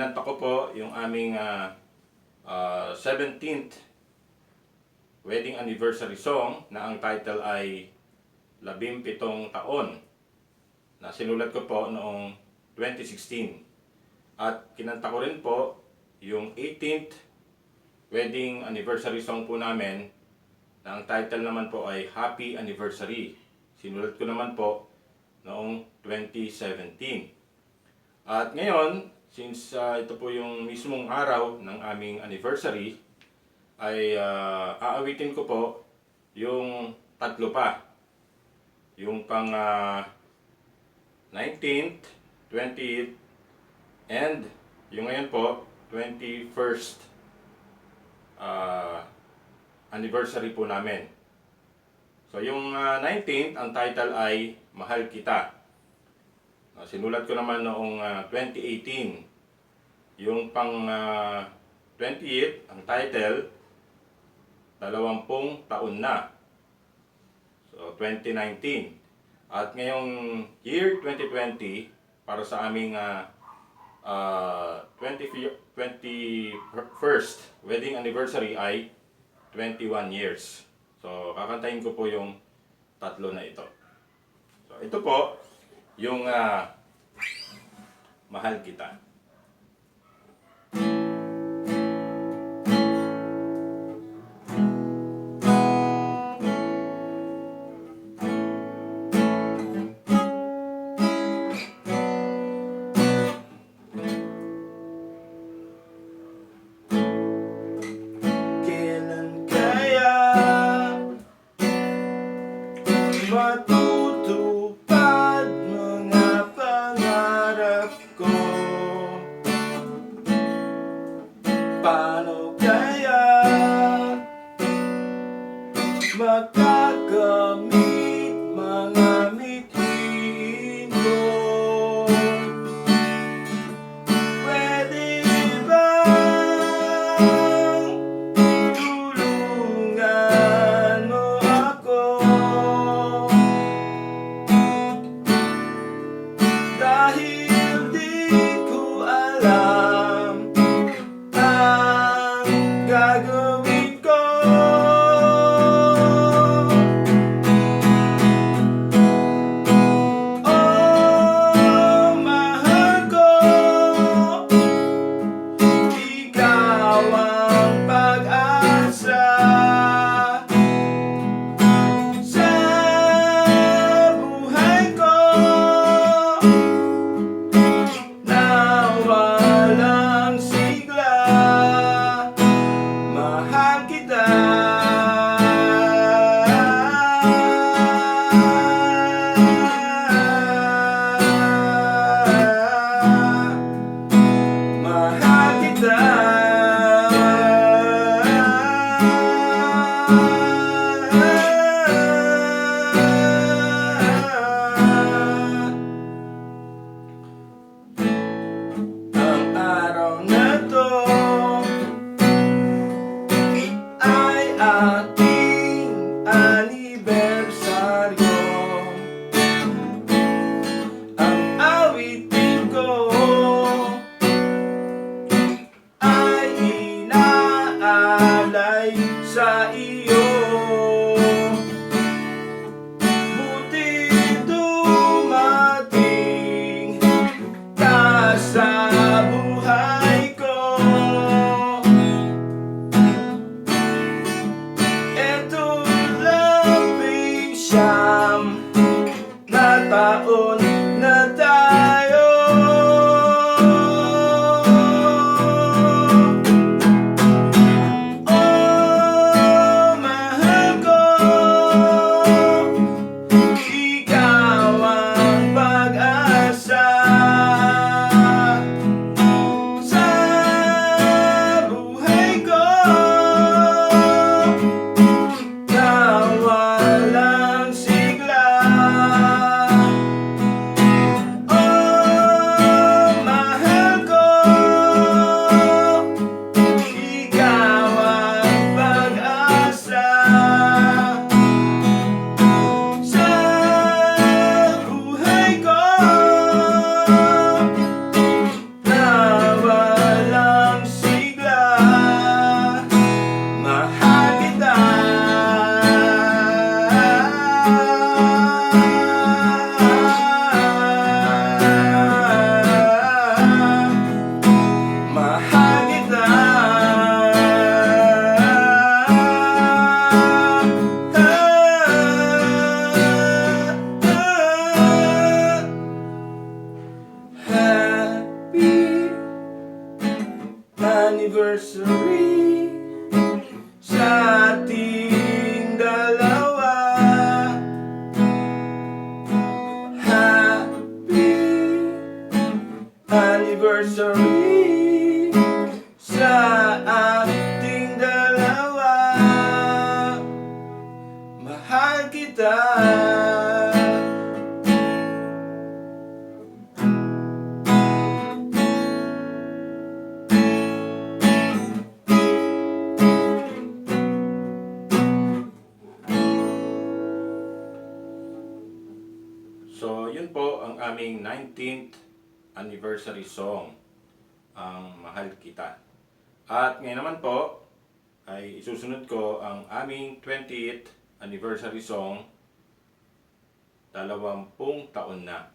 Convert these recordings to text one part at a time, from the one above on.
kinanta ko po yung aming ah, ah, 17th wedding anniversary song na ang title ay Labing Pitong Taon na sinulat ko po noong 2016. At kinanta ko rin po yung 18th wedding anniversary song po namin na ang title naman po ay Happy Anniversary. Sinulat ko naman po noong 2017. At ngayon, since ah, ito po yung mismong araw ng aming anniversary, ay ah, aawitin ko po yung tatlo pa. Yung pang ah, 19th, 20th, and yung ngayon po, 21st ah, anniversary po namin. So yung ah, 19th, ang title ay Mahal Kita. Ah, sinulat ko naman noong ah, 2018. Yung pang ah, 28th, ang title, Dalawampung Taon Na. So 2019. At ngayong year 2020, para sa aming ah, ah, 20, 21st wedding anniversary ay 21 years. So, kakantahin ko po yung tatlo na ito. So, ito po, yung ah, Mahal Kita. Mahal anniversary sa ating dalawa. Mahal kita. So, yun po ang aming 19th anniversary song, ang Mahal Kita. At ngayon naman po, ay isusunod ko ang aming 20th anniversary song, dalawampung taon na.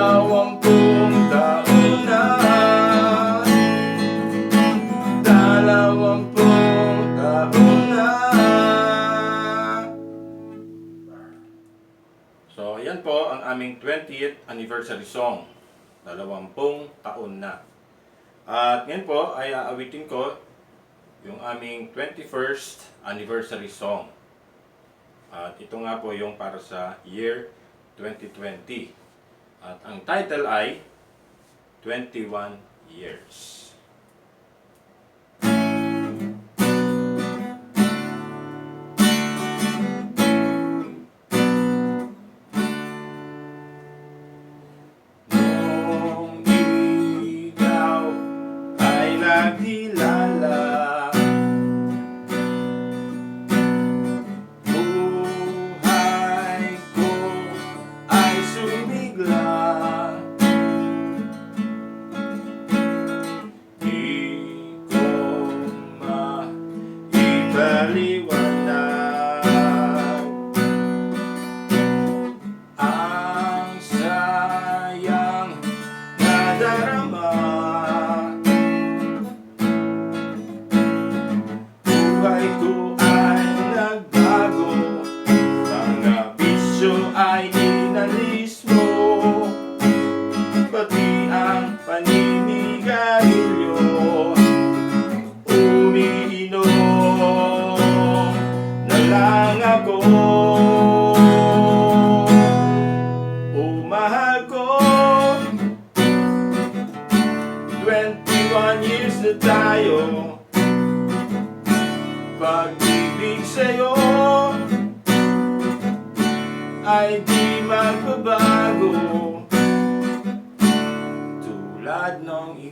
Dalawampung taon na Dalawampung taon na So, yan po ang aming 20th anniversary song. Dalawampung taon na. At ngayon po ay aawitin ko yung aming 21st anniversary song. At ito nga po yung para sa year 2020. At ang title ay 21 Years.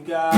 got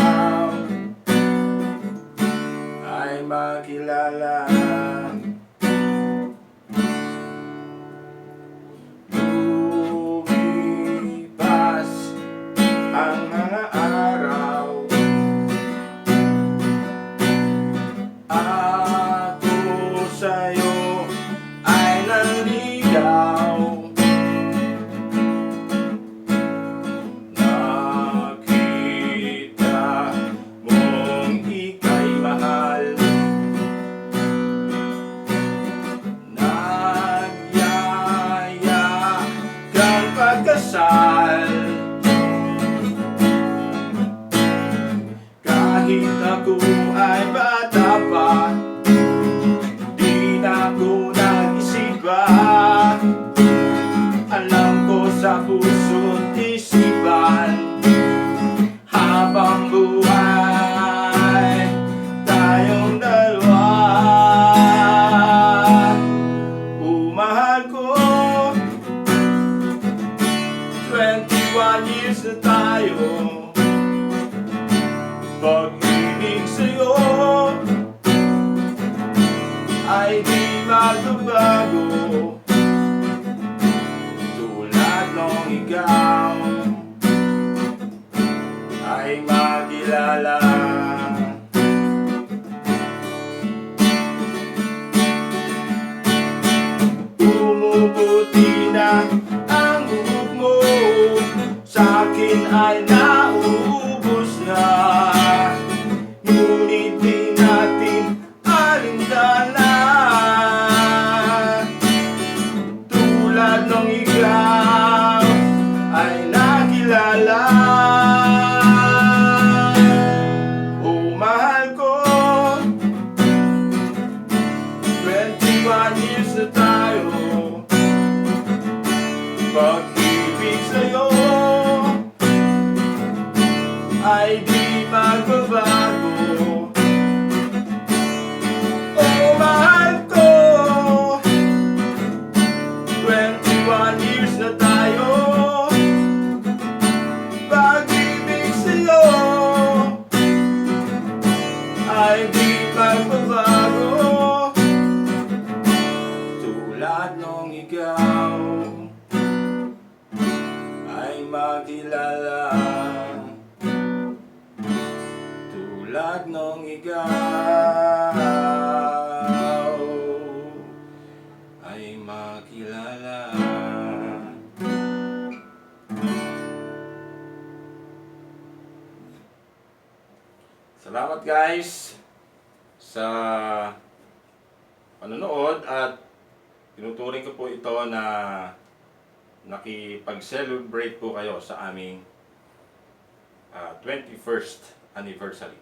abusos God. got. Salamat guys sa panonood at tinuturing ko po ito na nakipag-celebrate po kayo sa aming ah, uh, 21st anniversary.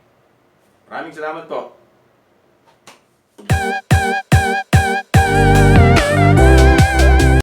Maraming salamat po.